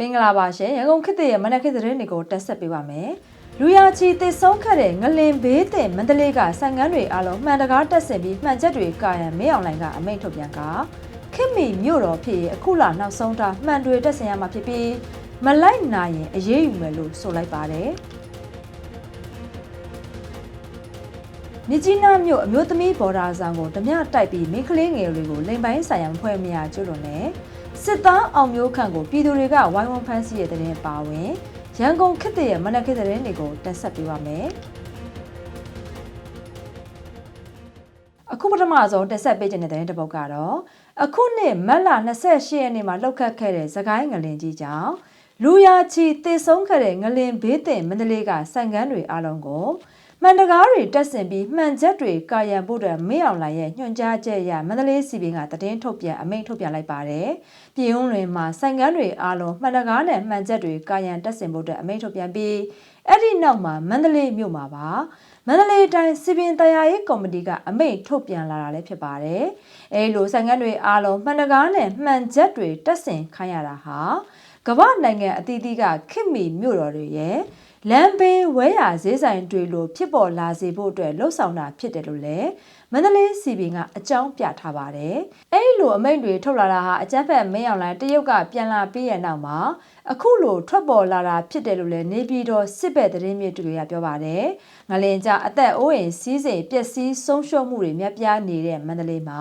မင်္ဂလာပါရှင်ရန်ကုန်ခေတ်သစ်ရဲ့မနက်ခေတ်သတင်းတွေကိုတက်ဆက်ပေးပါမယ်လူရချီတစ်ဆုံးခတ်တဲ့ငလင်ဘေးတင်မန္တလေးကဆန်ကန်းတွေအလုံးမှန်တကားတက်ဆင်ပြီးမှန်ချက်တွေကာရန်မင်းအောင်လိုင်ကအမိန့်ထုတ်ပြန်ကခင်မီမြို့တော်ဖြစ်ရင်အခုလာနောက်ဆုံးထားမှန်တွေတက်ဆင်ရမှာဖြစ်ပြီးမလိုက်နိုင်ရင်အရေးယူမယ်လို့ဆိုလိုက်ပါတယ်မြကြီးနားမြို့အမျိုးသမီးဘော်ဒါဆောင်ကိုဓမြတိုက်ပြီးမိန်းကလေးငယ်တွေကိုလိမ်ပိုင်းဆိုင်ရာဖွဲ့မရကျွလွန်နဲ့ စစ်သားအောင်မျိုးခန့်ကိုပြည်သူတွေကဝိုင်းဝန်းဖမ်းဆီးရတဲ့တဲ့ပါဝင်ရန်ကုန်ခေတ်တရဲ့မနက်ခေတ်တဲ့တွေကိုတက်ဆက်ပေးပါမယ်အခုပထမဆုံးတက်ဆက်ပေးခြင်းတဲ့တဲ့တစ်ပုတ်ကတော့အခုနှစ်မတ်လ28ရက်နေ့မှာလှုပ်ခတ်ခဲ့တဲ့သခိုင်းငလင်ကြီးကြောင့်လူရချီတည်ဆုံးခဲ့တဲ့ငလင်ဘေးတင်မန္တလေးကစံကန်းတွေအလုံးကို မှန်တကားတွေတက်ဆင်ပြီးမှန်ချက်တွေကာယံဖို့တဲ့မင်းအောင်လိုင်ရဲ့ညွှန်ကြားချက်အရမန္တလေးစီပင်ကတည်င်းထုတ်ပြန်အမိန့်ထုတ်ပြန်လိုက်ပါတယ်။ပြည်ုံလွင်မှာဆိုင်ကန်းတွေအားလုံးမှန်တကားနဲ့မှန်ချက်တွေကာယံတက်ဆင်ဖို့တဲ့အမိန့်ထုတ်ပြန်ပြီးအဲ့ဒီနောက်မှာမန္တလေးမြို့မှာပါမန္တလေးတိုင်းစီပင်တရားရေးကော်မတီကအမိန့်ထုတ်ပြန်လာတာလည်းဖြစ်ပါတယ်။အဲလိုဆိုင်ကန်းတွေအားလုံးမှန်တကားနဲ့မှန်ချက်တွေတက်ဆင်ခိုင်းရတာဟာကမ္ဘာနိုင်ငံအသီးသီးကခင်မီမြို့တော်တွေရဲ့ လမ်းဘေးဝဲရဈေးဆိုင်တွေလိုဖြစ်ပေါ်လာစေဖို့အတွက်လှုံ့ဆော်တာဖြစ်တယ်လို့လည်းမန္တလေးစီပင်ကအကြောင်းပြထားပါတယ်။အဲဒီလိုအမိန့်တွေထုတ်လာတာဟာအကြမ်းဖက်မင်းအောင်လိုင်းတရုတ်ကပြန်လာပြီးရနောက်မှာအခုလိုထွက်ပေါ်လာတာဖြစ်တယ်လို့လည်းနေပြည်တော်စစ်ဘက်သတင်းမြေတူတွေကပြောပါတယ်။ငလင်ကြအသက်အိုးအိမ်စီးစိမ်ပျက်စီးဆုံးရှုံးမှုတွေမြတ်ပြားနေတဲ့မန္တလေးမှာ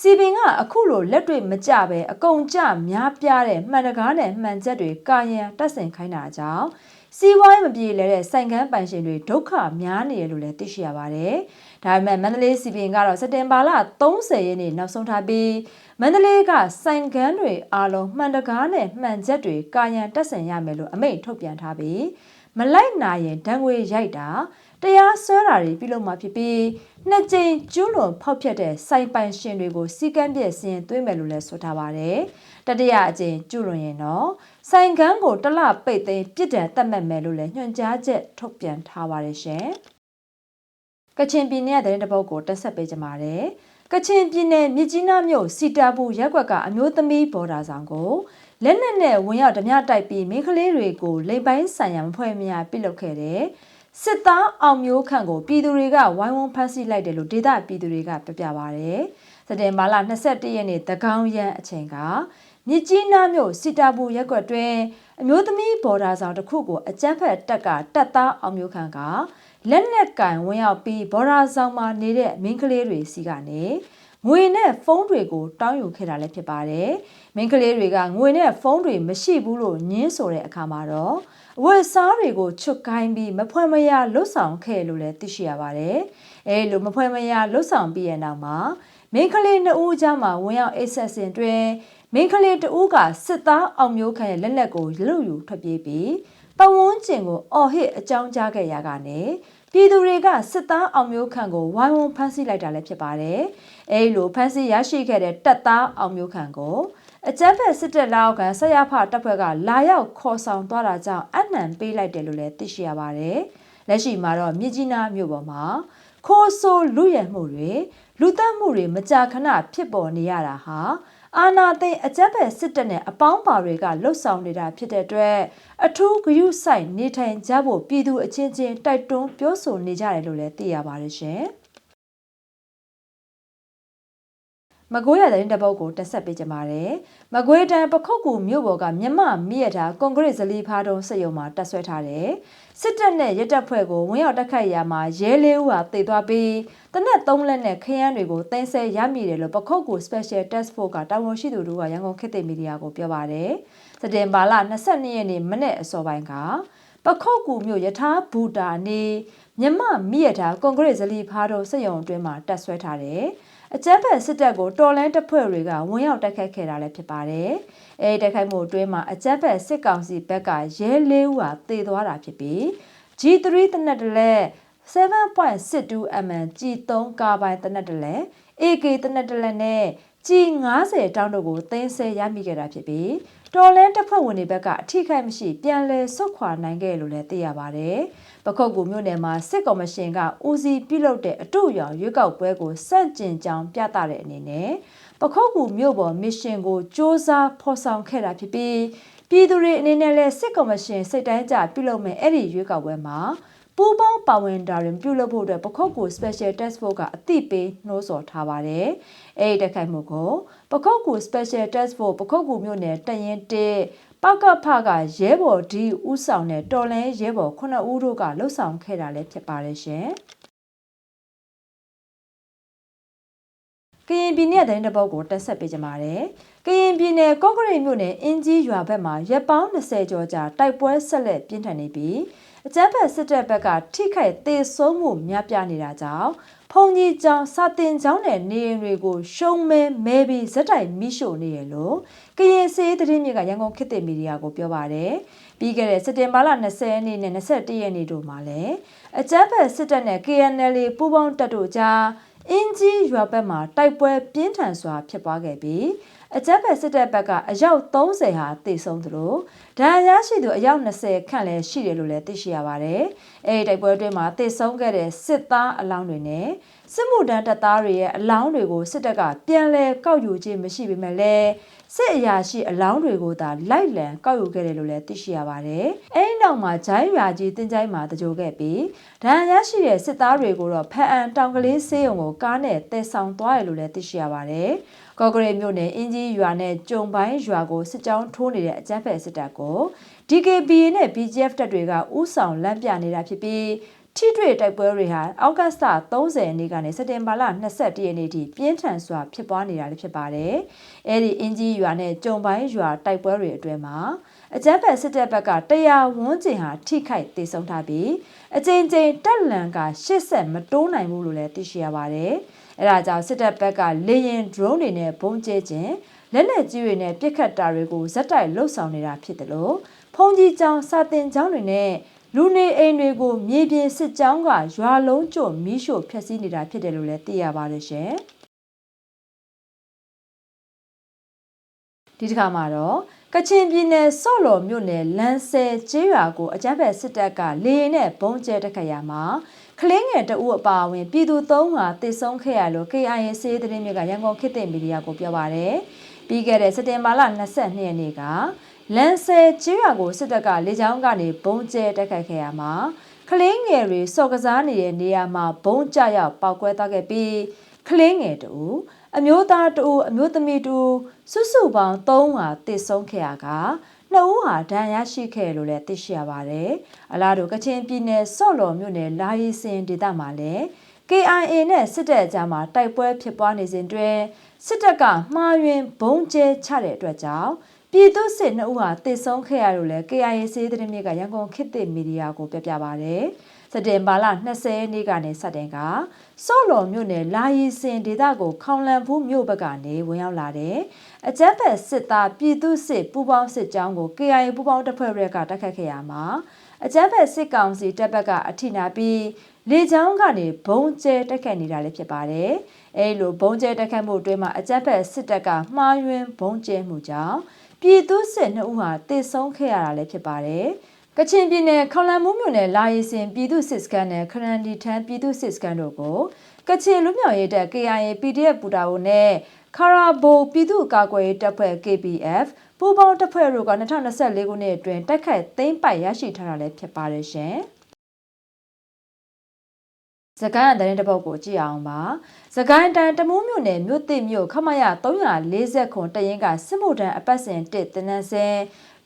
စီပင်ကအခုလိုလက်တွေ့မကြပဲအကုန်ကြများပြားတဲ့မှန်တကားနဲ့မှန်ချက်တွေကာယံတက်ဆင်ခိုင်းတာကြောင့် စီးပွားရေးမပြေလဲတဲ့စိုင်ကန်းပိုင်ရှင်တွေဒုက္ခများနေရလို့လည်းသိရှိရပါတယ်။ဒါပေမဲ့မန္တလေးစီပင်ကတော့စက်တင်ဘာလ30ရက်နေ့နောက်ဆုံးထားပြီးမန္တလေးကစိုင်ကန်းတွေအားလုံးမှန်တကားနဲ့မှန်ချက်တွေကာယံတက်ဆင်ရမယ်လို့အမိန့်ထုတ်ပြန်ထားပြီးမလိုက်နိုင်ရင်ဒဏ်ငွေရိုက်တာ တရားစွဲတာတွေပြုလုပ်မှာဖြစ်ပြီးနှစ်ကြိမ်ကျူးလွန်ဖောက်ဖျက်တဲ့စိုင်ပိုင်ရှင်တွေကိုစီကံပြည့်စင်သွင်းမယ်လို့လည်းဆိုထားပါတယ်။တတိယအကြိမ်ကျူးလွန်ရင်တော့စိုင်ကန်းကိုတလပိတ်သိမ်းပြစ်ဒဏ်တတ်မှတ်မယ်လို့လည်းညွှန်ကြားချက်ထုတ်ပြန်ထားပါတယ်ရှင်။ကချင်ပြည်နယ်တဲ့တပုတ်ကိုတက်ဆက်ပေးကြပါမယ်။ကချင်ပြည်နယ်မြစ်ကြီးနားမြို့စီတာဘူးရက်ကွက်ကအမျိုးသမီးဘော်ဒါဆောင်ကိုလက်နက်နဲ့ဝင်ရောက်ဓမြတိုက်ပြီးမိန်းကလေးတွေကိုလိမ်ပိုင်းဆိုင်ရာမဖွဲ့မရပြုလုပ်ခဲ့တဲ့ စစ်သားအောင်မျိုးခန့်ကိုပြည်သူတွေကဝိုင်းဝန်းဖမ်းဆီးလိုက်တယ်လို့ဒေသပြည်သူတွေကပြောပြပါဗျ။စက်တင်ဘာလ22ရက်နေ့တကောင်းရန်အချိန်ကမြစ်ကြီးနားမြို့စီတာဘူးရက်ကွက်တွင်အမျိုးသမီးဘော်ဒါဆောင်တစ်ခုကိုအကြမ်းဖက်တပ်ကတပ်သားအောင်မျိုးခန့်ကလက်နက်ကင်ဝင်ရောက်ပြီးဘော်ဒါဆောင်မှာနေတဲ့မင်းကလေးတွေစီကနေ ငွေနဲ့ဖုန်းတွေကိုတောင်းယူခဲ့တာလည်းဖြစ်ပါတယ်။မင်းကလေးတွေကငွေနဲ့ဖုန်းတွေမရှိဘူးလို့ညင်းဆိုတဲ့အခါမှာတော့အဝတ်စားတွေကိုချွတ်ကိုင်းပြီးမဖွဲမရလွတ်ဆောင်ခဲ့လို့လည်းသိရှိရပါတယ်။အဲလိုမဖွဲမရလွတ်ဆောင်ပြီးရနောက်မှာမင်းကလေးနှစ်ဦးကြားမှာဝင်ရောက်အိတ်ဆက်စင်တွင်မင်းကလေးတဦးကစစ်သားအောင်မျိုးခန့်ရဲ့လက်လက်ကိုလူယူထွက်ပြေးပြီးပဝန်းကျင်ကိုအော်ဟစ်အကြောင်းကြားခဲ့ရကနေ ပြည်သူတွေကစစ်သားအောင်မျိုးခန့်ကိုဝိုင်းဝန်းဖမ်းဆီးလိုက်တာလည်းဖြစ်ပါတယ်။အဲဒီလိုဖမ်းဆီးရရှိခဲ့တဲ့တပ်သားအောင်မျိုးခန့်ကိုအကြမ်းဖက်စစ်တပ်လက်အောက်ခံဆက်ရဖတပ်ဖွဲ့ကလာရောက်ခေါ်ဆောင်သွားတာကြောင့်အနှံပေးလိုက်တယ်လို့လည်းသိရှိရပါတယ်။လက်ရှိမှာတော့မြစ်ကြီးနားမြို့ပေါ်မှာခိုးဆိုးလူရမှုတွေလူတက်မှုတွေမကြာခဏဖြစ်ပေါ်နေရတာဟာ အာနာသိအကြက်ဖက်စစ်တပ်နဲ့အပေါင်းပါတွေကလှုပ်ဆောင်နေတာဖြစ်တဲ့အတွက်အထူးဂရုစိုက်နေထိုင်ကြဖို့ပြည်သူအချင်းချင်းတိုက်တွန်းပြောဆိုနေကြတယ်လို့လည်းသိရပါတယ်ရှင်။ မကွေးရတဲ့တပုတ်ကိုတက်ဆက်ပေးကြပါမယ်။မကွေးတန်ပခုတ်ကူမြို့ပေါ်ကမြမမိရတာကွန်ကရစ်ဇလီဖားတုံးစက်ရုံမှာတက်ဆွဲထားတယ်။စစ်တပ်နဲ့ရဲတပ်ဖွဲ့ကိုဝင်ရောက်တိုက်ခိုက်ရာမှာရဲလေးဦးဟာတေသွားပြီးတနက်သုံးလက်နဲ့ခရမ်းတွေကိုတင်ဆက်ရမိတယ်လို့ပခုတ်ကူ Special Task Force ကတာဝန်ရှိသူတို့ကရန်ကုန်ခေတ်သစ်မီဒီယာကိုပြောပါတယ်။စက်တင်ဘာလ22ရက်နေ့မနေ့အစောပိုင်းကပခုတ်ကူမြို့ယထာဘူတာနေမြမမိရတာကွန်ကရစ်ဇလီဖားတုံးစက်ရုံအတွင်းမှာတက်ဆွဲထားတယ်။ အကြမ်းဖက်စစ်တပ်ကိုတော်လန်တပ်ဖွဲ့တွေကဝင်ရောက်တိုက်ခိုက်ခဲ့တာလည်းဖြစ်ပါတယ်။အဲဒီတိုက်ခိုက်မှုအတွင်းမှာအကြမ်းဖက်စစ်ကောင်စီဘက်ကရဲလေးဦးဟာသေသွားတာဖြစ်ပြီး G3 တနက်တလဲ7.62 mm G3 ကာဘိုင်တနက်တလဲ AK တနက်တလဲနဲ့ G90 တောင်းတို့ကိုသိမ်းဆည်းရမိခဲ့တာဖြစ်ပြီးတော်လန်တပ်ဖွဲ့ဝင်တွေဘက်ကအထိခိုက်မရှိပြန်လည်ဆုတ်ခွာနိုင်ခဲ့လို့လည်းသိရပါတယ်။ပခုတ်ကူမြို့နယ်မှာစစ်ကော်မရှင်ကဦးစီးပြုလုပ်တဲ့အတူရောင်ရွေးကောက်ပွဲကိုစန့်ကျင်ကြောင်းပြသတဲ့အနေနဲ့ပခုတ်ကူမြို့ပေါ်မစ်ရှင်ကိုစ조사ဖော်ဆောင်ခဲ့တာဖြစ်ပြီး ပြည်သူတွေအနေနဲ့လည်းစစ်ကော်မရှင်စိတ်တိုင်းကြပြုလုပ်မယ်အဲ့ဒီရွေးကောက်ပွဲမှာပူပေါင်းပါဝင်တာတွေပြုလုပ်ဖို့အတွက်ပခုတ်ကို Special Task Force ကအသိပေးနှိုးဆော်ထားပါတယ်။အဲဒီတက်ခိုက်မှုကိုပခုတ်ကို Special Task Force ပခုတ်ကိုမြို့နယ်တရင်တေပကဖကရဲဘော်ဒီဦးဆောင်တဲ့တော်လန်ရဲဘော်9ဦးတို့ကလှုပ်ဆောင်ခဲ့တာလည်းဖြစ်ပါတယ်ရှင်။ ကရင်ပြည်နယ်တဲ့တဲ့ဘောက်ကိုတက်ဆက်ပေးကြပါတယ်။ကရင်ပြည်နယ်ကော့ကရိတ်မြို့နယ်အင်းကြီးရွာဘက်မှာရက်ပေါင်း20ကျော်ကြာတိုက်ပွဲဆက်လက်ပြင်းထန်နေပြီးအကြမ်းဖက်စစ်တပ်ဘက်ကထိခိုက်သေးဆုံးမှုများပြားနေတာကြောင့်ဖုန်ကြီးကျောင်းစာတင်ကျောင်းနဲ့နေအိမ်တွေကိုရှုံးမဲမဲပြီးဇက်တိုင်မိရှို့နေရလို့ကရင်စေးသတင်းမြစ်ကရန်ကုန်ခေတ်သစ်မီဒီယာကိုပြောပါတယ်ပြီးခဲ့တဲ့စက်တင်ဘာလ20ရက်နေ့နဲ့21ရက်နေ့တို့မှာလည်းအကြမ်းဖက်စစ်တပ်နဲ့ KNL ပူးပေါင်းတပ်တို့ကြား အင်းကြီးရွာဘက်မှာတိုက်ပွဲပြင်းထန်စွာဖြစ်ပွားခဲ့ပြီးအကြက်ဖက်စစ်တပ်ဘက်ကအယောက်30ဟာတေဆုံးသလိုဒဏ်ရာရှိသူအယောက်20ခန့်လည်းရှိတယ်လို့လည်းသိရှိရပါတယ်။အဲဒီတိုက်ပွဲအတွင်းမှာတေဆုံးခဲ့တဲ့စစ်သားအလောင်းတွေနဲ့ စစ်မှုထမ်းတပ်သားတွေရဲ့အလောင်းတွေကိုစစ်တပ်ကပြန်လည်ကောက်ယူခြင်းမရှိပေမဲ့လည်းစစ်အရာရှိအလောင်းတွေကိုသာလိုက်လံကောက်ယူခဲ့တယ်လို့လည်းသိရှိရပါတယ်။အဲဒီနောက်မှာဂျိုင်းရွာကြီးတင်ကြိုင်းမှာတကြိုခဲ့ပြီးဒဏ်ရာရှိတဲ့စစ်သားတွေကိုတော့ဖအံတောင်ကလေးဆေးရုံကိုကားနဲ့တည်ဆောင်သွားတယ်လို့လည်းသိရှိရပါတယ်။ကော့ကရိတ်မြို့နယ်အင်းကြီးရွာနဲ့ကျုံပိုင်းရွာကိုစစ်ကြောင်းထိုးနေတဲ့အကြမ်းဖက်စစ်တပ်ကို DKBA နဲ့ BGF တပ်တွေကဥဆောင်လမ်းပြနေတာဖြစ်ပြီး ထိတွေ့တိုက်ပွဲတွေဟာအောက်ဂတ်စ်လ30ရက်နေ့ကနေစက်တင်ဘာလ22ရက်နေ့ထိပြင်းထန်စွာဖြစ်ပွားနေတာလည်းဖြစ်ပါတယ်။အဲဒီအင်ကြီးရွာနဲ့ကြုံပိုင်းရွာတိုက်ပွဲတွေအတွင်းမှာအကြမ်းဖက်စစ်တပ်ဘက်ကတရားဝန်းကျင်ဟာထိခိုက်ဒေဆုံးထားပြီးအကြိမ်ကြိမ်တက်လန်ကရှစ်ဆက်မတိုးနိုင်ဘူးလို့လည်းသိရှိရပါတယ်။အဲဒါကြောင့်စစ်တပ်ဘက်ကလေရင် drone တွေနဲ့ဘုံကျဲခြင်းလက်နက်ကြီးတွေနဲ့ပစ်ခတ်တာတွေကိုဇက်တိုက်လှုပ်ဆောင်နေတာဖြစ်တယ်လို့ဖုန်ကြီးကျောင်းစာတင်ကျောင်းတွေနဲ့ လူနေအိမ်တွေကိုမြေပြင်စစ်ကြောင်းကရွာလုံးကျွမီးရှို့ဖျက်ဆီးနေတာဖြစ်တယ်လို့လည်းသိရပါတယ်ရှင်ဒီတစ်ခါမှာတော့ကချင်ပြည်နယ်စော့လော်မြို့နယ်လန်ဆယ်ကျေးရွာကိုအကြမ်းဖက်စစ်တပ်ကလေရင်နဲ့ဘုံကျဲတက်ခတ်ရမှာကလင်းငယ်တအုပ်အပါအဝင်ပြည်သူ၃ဟာတည်ဆုံးခဲ့ရလို့ KIA စေးသတင်းမြစ်ကရန်ကုန်ခေတ်သစ်မီဒီယာကိုပြောပါရယ်ပြီးခဲ့တဲ့စက်တင်ဘာလ22ရက်နေ့က လန်ဆယ်ကျေးရွာကိုစစ်တပ်ကလေကြောင်းကနေဘုံကျဲတိုက်ခိုက်ခဲ့ရမှာကလင်းငယ်တွေစော်ကစားနေတဲ့နေရာမှာဘုံကျရောက်ပောက်ကွဲသွားခဲ့ပြီးကလင်းငယ်တူအမျိုးသားတူအမျိုးသမီးတူစုစုပေါင်း3ဟာတည်ဆုံးခဲ့ရကနှစ်ဦးဟာဒဏ်ရာရှိခဲ့လို့လည်းသိရှိရပါတယ်။အလားတူကချင်ပြည်နယ်စော့လော်မြို့နယ်လာရီစင်ဒေသမှာလည်း KIA နဲ့စစ်တပ်အကြားမှာတိုက်ပွဲဖြစ်ပွားနေစဉ်တွင်စစ်တပ်ကမှားယွင်းဘုံကျဲချတဲ့အတွက်ကြောင့် ပြည်သူစစ်နှစ်ဦးဟာတည်ဆုံးခဲ့ရလို့လည်း KIA စေးသတင်းမြစ်ကရန်ကုန်ခေတ်သစ်မီဒီယာကိုပြပြပါဗျ။စက်တင်ဘာလ20ရက်နေ့ကနေစတင်ကစော့လော်မြို့နယ်လာရီစင်ဒေသကိုခေါင်လန်ဖူးမြို့ဘက်ကနေဝင်ရောက်လာတဲ့အကြမ်းဖက်စစ်သားပြည်သူစစ်ပူးပေါင်းစစ်ကြောင်းကို KIA ပူးပေါင်းတပ်ဖွဲ့တွေကတိုက်ခတ်ခဲ့ရမှာအကြမ်းဖက်စစ်ကောင်စီတပ်ဘက်ကအထိနာပြီးလေကြောင်းကနေဘုံကျဲတိုက်ခတ်နေတာလည်းဖြစ်ပါတယ်။အဲလိုဘုံကျဲတိုက်ခတ်မှုအတွင်းမှာအကြမ်းဖက်စစ်တပ်ကမှားယွင်းဘုံကျဲမှုကြောင့် ပြည်သူစစ်နှစ်ဦးဟာတေဆုံးခဲ့ရတာလည်းဖြစ်ပါတယ်။ကချင်ပြည်နယ်ခေါလန်မှုမြို့နယ်လာရီစင်ပြည်သူစစ်စခန်းနဲ့ခရန်ဒီထန်ပြည်သူစစ်စခန်းတို့ကိုကချင်လူမျိုးရေးတပ် KIA PDF ပူတာဘုံနဲ့ခရာဘိုပြည်သူ့ကာကွယ်ရေးတပ်ဖွဲ့ KPF ပူးပေါင်းတပ်ဖွဲ့တို့က2024ခုနှစ်အတွင်းတိုက်ခိုက်သိမ်းပိုက်ရရှိထားတာလည်းဖြစ်ပါတယ်ရှင်။ စကိုင်းအတိုင်းတစ်ပုတ်ကိုကြည့်အောင်ပါ။စကိုင်းတန်တမူးမြို့နယ်မြို့သစ်မြို့ခမရ340ခွန်တရင်ကစစ်မှုထမ်းအပတ်စဉ်1တင်နန်းစင်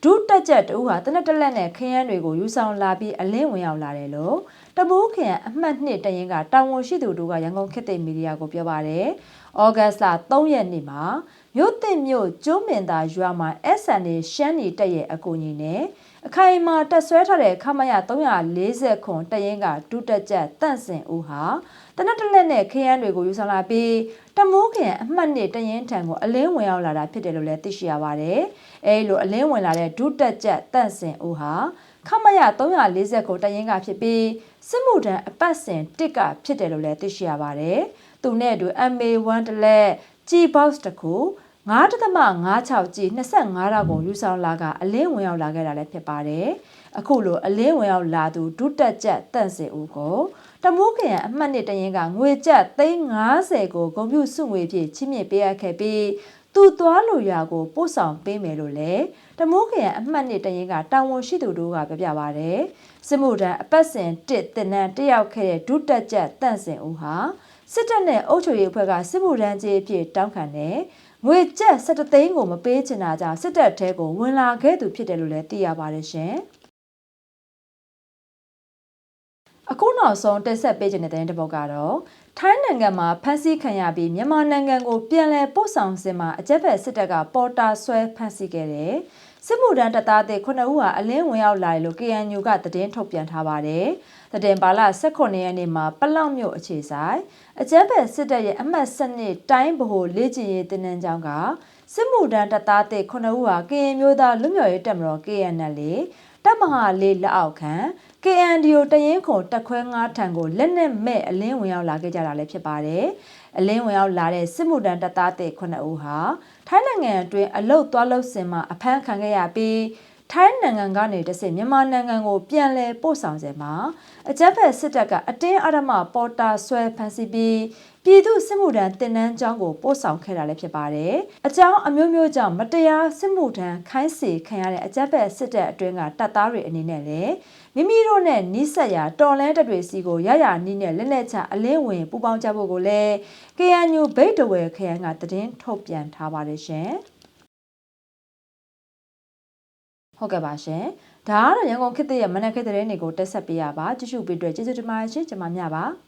ဒုတက်ချက်တူဟာတနက်တလက်နဲ့ခရမ်းတွေကိုယူဆောင်လာပြီးအလင်းဝင်ရောက်လာတယ်လို့တမိုးခရံအမှတ်2တရင်ကတာဝန်ရှိသူတို့ကရန်ကုန်ခေတ်သစ်မီဒီယာကိုပြောပါတယ်။ဩဂတ်စ်လ3ရက်နေ့မှာမြို့သစ်မြို့ကျုံးမင်သာရွာမှာ SN ရှမ်းနီတက်ရဲ့အကူအညီနဲ့ အခိုင်အမာတက်ဆွဲထားတဲ့ခမရ340ခွန်တရင်ကဒုတက်ချက်တန့်စင်ဦးဟာတနက်တလက်နဲ့ခရမ်းတွေကိုယူဆောင်လာပြီးတမိုးခင်အမှတ်နှစ်တရင်ထံကိုအလင်းဝင်ရောက်လာတာဖြစ်တယ်လို့လည်းသိရှိရပါတယ်။အဲဒီလိုအလင်းဝင်လာတဲ့ဒုတက်ချက်တန့်စင်ဦးဟာခမရ340ကိုတရင်ကဖြစ်ပြီးစစ်မှုထမ်းအပတ်စဉ်တစ်ကဖြစ်တယ်လို့လည်းသိရှိရပါတယ်။သူနဲ့အတူ MA1 တလက် G box တခု 9.56ကြီး25ရောက်ကိုယူဆောင်လာကအလင်းဝင်ရောက်လာခဲ့တာလည်းဖြစ်ပါတယ်။အခုလိုအလင်းဝင်ရောက်လာသူဒုတက်ချက်တန့်စင်ဦးကိုတမိုးခရံအမှတ်နှစ်တရင်ကငွေကျပ်350ကိုဂုံပြူစုငွေဖြင့်ချင်းမြင့်ပေးအပ်ခဲ့ပြီးသူသူသွားလို့ရွာကိုပို့ဆောင်ပေးမယ်လို့လည်းတမိုးခရိုင်အမှတ်နှစ်တရင်ကတာဝန်ရှိသူတို့ကပြောပြပါဗျ။စစ်မှုထမ်းအပတ်စဉ်တစ်တင်နန်းတက်ရောက်ခဲ့တဲ့ဒုတက်ကြတန့်စင်ဦးဟာစစ်တပ်နဲ့အုပ်ချုပ်ရေးအဖွဲ့ကစစ်မှုထမ်းကြီးအဖြစ်တောင်းခံတယ်။ ငွေကျပ်17သိန်းကိုမပေးချင်တာကြောင့်စစ်တပ်ထဲကိုဝင်လာခဲ့သူဖြစ်တယ်လို့လည်းသိရပါတယ်ရှင်။အခုနောက်ဆုံးတက်ဆက်ပေးခြင်းတဲ့တဲ့ဘောက်ကတော့ထိုင်းနိုင်ငံမှာဖမ်းဆီးခံရပြီးမြန်မာနိုင်ငံကိုပြန်လည်ပို့ဆောင်စင်မှာအကြက်ဖက်စစ်တပ်ကပေါ်တာဆွဲဖမ်းဆီးခဲ့တယ်။ စစ်မှုထမ်းတပ်သားတွေ9ဦးဟာအလင်းဝင်ရောက်လာတယ်လို့ KNU ကသတင်းထုတ်ပြန်ထားပါတယ်။တတင်ပါလ18ရက်နေ့မှာပလောက်မြို့အခြေဆိုင်အကြက်ဖက်စစ်တပ်ရဲ့အမှတ်7နှစ်တိုင်းဗဟိုလေ့ကျင့်ရေးတင်းနှန်းကျောင်းကစစ်မှုထမ်းတပ်သားတွေ9ဦးဟာကရင်မျိုးသားလူမျိုးရေးတပ်မတော် KNL တပ်မဟာလေးလက်အောက်ခံ KNDO တရင်ခုံတက်ခွဲ9ထံကိုလက်နက်မဲ့အလင်းဝင်ရောက်လာခဲ့ကြတာလည်းဖြစ်ပါတယ်။အလင်းဝင်ရောက်လာတဲ့စစ်မှုတန်းတပ်သားတဲ့9ဦးဟာထိုင်းနိုင်ငံအတွင်းအလုတ်သွားလုတ်စင်မှာအဖမ်းခံခဲ့ရပြီးထိုင်းနိုင်ငံကနေတဆင့်မြန်မာနိုင်ငံကိုပြန်လည်ပို့ဆောင်စေမှာအကြမ်းဖက်စစ်တပ်ကအတင်းအဓမ္မပေါ်တာဆွဲဖမ်းဆီးပြီးပြည်သူစစ်မှုထမ်းတင်နန်းကျောင်းကိုပို့ဆောင်ခဲ့တာလည်းဖြစ်ပါတယ်။အကြောင်းအမျိုးမျိုးကြောင့်မတရားစစ်မှုထမ်းခိုင်းစေခံရတဲ့အကြမ်းဖက်စစ်တပ်အတွင်းကတပ်သားတွေအနေနဲ့လည်း မိမိတို့နဲ့နီးစပ်ရာတော်လန်းတပ်တွေစီကိုရရနီးနဲ့လက်လက်ချအလင်းဝင်ပူပေါင်းကြဖို့ကိုလည်း KNU ဘိတ်တဝဲခရိုင်ကသတင်းထုတ်ပြန်ထားပါတယ်ရှင်။ဟုတ်ကဲ့ပါရှင်။ဒါကတော့ရန်ကုန်ခေတ်သစ်ရဲ့မနက်ခေတ်သတင်းတွေကိုတက်ဆက်ပေးရပါကြည့်ရှုပေးအတွက်ကျေးဇူးတင်ပါတယ်ရှင်ကျွန်မမြပါ။